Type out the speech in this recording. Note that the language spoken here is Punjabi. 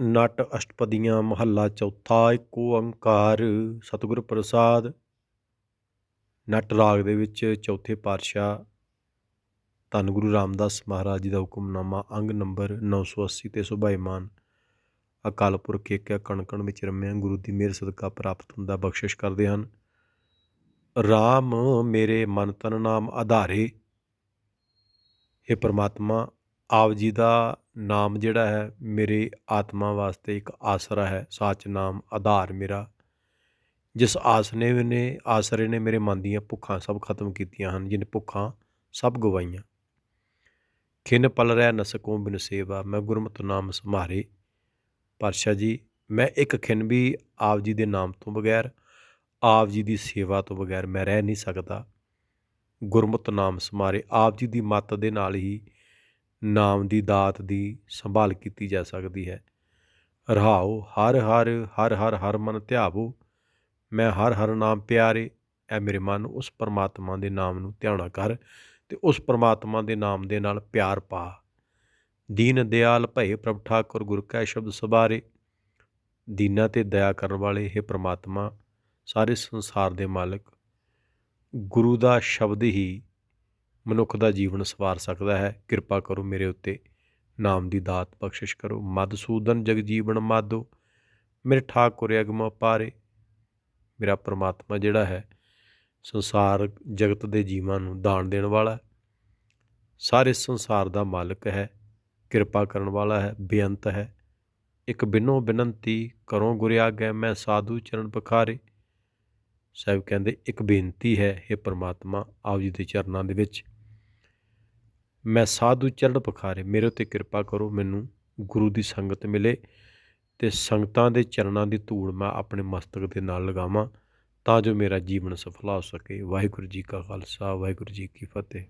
ਨਟ ਅਸ਼ਟਪਦੀਆਂ ਮਹੱਲਾ ਚੌਥਾ, ਇੱਕ ਓੰਕਾਰ, ਸਤਿਗੁਰ ਪ੍ਰਸਾਦ। ਨਟ ਰਾਗ ਦੇ ਵਿੱਚ ਚੌਥੇ ਪਾਤਸ਼ਾਹ ਧੰਨ ਗੁਰੂ ਰਾਮਦਾਸ ਮਹਾਰਾਜ ਜੀ ਦਾ ਹੁਕਮਨਾਮਾ, ਅੰਗ ਨੰਬਰ 980 ਤੇ ਸੁਭਾਈਮਾਨ ਅਕਾਲ ਪੁਰਖ ਏਕਾ ਕਣਕਣ ਵਿੱਚ ਰਮਿਆ, ਗੁਰੂ ਦੀ ਮਿਹਰ ਸਦਕਾ ਪ੍ਰਾਪਤ ਹੁੰਦਾ ਬਖਸ਼ਿਸ਼ ਕਰਦੇ ਹਨ। RAM ਮੇਰੇ ਮਨ ਤਨ ਨਾਮ ਆਧਾਰੇ ਇਹ ਪਰਮਾਤਮਾ ਆਪ ਜੀ ਦਾ ਨਾਮ ਜਿਹੜਾ ਹੈ, ਮੇਰੇ ਆਤਮਾ ਵਾਸਤੇ ਇੱਕ ਆਸਰਾ ਹੈ, ਸੱਚ ਨਾਮ ਆਧਾਰ ਮੇਰਾ। ਜਿਸ ਆਸਨੇ ਨੇ, ਆਸਰੇ ਨੇ ਮੇਰੇ ਮਨ ਦੀਆਂ ਭੁੱਖਾਂ ਸਭ ਖਤਮ ਕੀਤੀਆਂ ਹਨ, ਜਿਨ ਭੁੱਖਾਂ ਸਭ ਗਵਾਈਆਂ। ਖਿਨ ਪਲ ਰਹਿ ਨਸਕੋਂ ਬਿਨ ਸੇਵਾ, ਮੈਂ ਗੁਰਮਤਿ ਨਾਮ ਸੰਭਾਰੇ। ਪਾਤਸ਼ਾਹ ਜੀ, ਮੈਂ ਇੱਕ ਖਿਨ ਵੀ ਆਪ ਜੀ ਦੇ ਨਾਮ ਤੋਂ ਬਗੈਰ, ਆਪ ਜੀ ਦੀ ਸੇਵਾ ਤੋਂ ਬਗੈਰ ਮੈਂ ਰਹਿ ਨਹੀਂ ਸਕਦਾ। ਗੁਰਮਤਿ ਨਾਮ ਸਮਾਰੇ ਆਪ ਜੀ ਦੀ ਮੱਤ ਦੇ ਨਾਲ ਹੀ ਨਾਮ ਦੀ ਦਾਤ ਦੀ ਸੰਭਾਲ ਕੀਤੀ ਜਾ ਸਕਦੀ ਹੈ। ਰਹਾਓ, ਹਰ ਹਰ ਹਰ ਹਰ ਹਰ ਮਨ ਧਿਆਵੋ। ਮੈਂ ਹਰ ਹਰ ਨਾਮ ਪਿਆਰੇ, ਐ ਮੇਰੇ ਮਨ ਉਸ ਪਰਮਾਤਮਾ ਦੇ ਨਾਮ ਨੂੰ ਧਿਆਣਾ ਕਰ ਤੇ ਉਸ ਪਰਮਾਤਮਾ ਦੇ ਨਾਮ ਦੇ ਨਾਲ ਪਿਆਰ ਪਾ। ਦੀਨ ਦਿਆਲ ਭਏ ਪ੍ਰਭ ਠਾਕੁਰ ਗੁਰ ਕੈ ਸ਼ਬਦ ਸਬਾਰੇ ਦੀਨਾ ਤੇ ਦਇਆ ਕਰਨ ਵਾਲੇ ਇਹ ਪ੍ਰਮਾਤਮਾ, ਸਾਰੇ ਸੰਸਾਰ ਦੇ ਮਾਲਕ। ਗੁਰੂ ਦਾ ਸ਼ਬਦ ਹੀ ਮਨੁੱਖ ਦਾ ਜੀਵਨ ਸਵਾਰ ਸਕਦਾ ਹੈ। ਕਿਰਪਾ ਕਰੋ ਮੇਰੇ ਉੱਤੇ। ਨਾਮ ਦੀ ਦਾਤ ਬਖਸ਼ਿਸ਼ ਕਰੋ। ਮਦਸੂਦਨ ਜਗਜੀਵਨ ਮਾਦੋ। ਮੇਰੇ ਠਾਕੁਰ ਅਗਮ ਪਾਰੇ ਮੇਰਾ ਪ੍ਰਮਾਤਮਾ ਜਿਹੜਾ ਹੈ, ਸੰਸਾਰ ਜਗਤ ਦੇ ਜੀਵਾਂ ਨੂੰ ਦਾਨ ਦੇਣ ਵਾਲਾ ਸਾਰੇ ਸੰਸਾਰ ਦਾ ਮਾਲਕ ਹੈ। ਕਿਰਪਾ ਕਰਨ ਵਾਲਾ ਹੈ। ਬੇਅੰਤ ਹੈ। ਇੱਕ ਬਿਨੋ ਬਿਨੰਤੀ ਕਰੋ ਗੁਰ ਆਗੇ ਮੈਂ ਸਾਧੂ ਚਰਨ ਪਖਾਰੇ। ਸਾਹਿਬ ਕਹਿੰਦੇ, ਇੱਕ ਬੇਨਤੀ ਹੈ ਇਹ ਪ੍ਰਮਾਤਮਾ, ਆਪ ਜੀ ਦੇ ਚਰਨਾਂ ਦੇ ਵਿੱਚ ਮੈਂ ਸਾਧੂ ਚਰਨ ਪਖਾਰੇ ਮੇਰੇ ਉੱਤੇ ਕਿਰਪਾ ਕਰੋ, ਮੈਨੂੰ ਗੁਰੂ ਦੀ ਸੰਗਤ ਮਿਲੇ ਤੇ ਸੰਗਤਾਂ ਦੇ ਚਰਨਾਂ ਦੀ ਧੂੜ ਮੈਂ ਆਪਣੇ ਮਸਤਕ ਦੇ ਨਾਲ ਲਗਾਵਾਂ ਤਾਂ ਜੋ ਮੇਰਾ ਜੀਵਨ ਸਫਲਾ ਹੋ ਸਕੇ। ਵਾਹਿਗੁਰੂ ਜੀ ਕਾ ਖਾਲਸਾ, ਵਾਹਿਗੁਰੂ ਜੀ ਕੀ ਫਤਿਹ।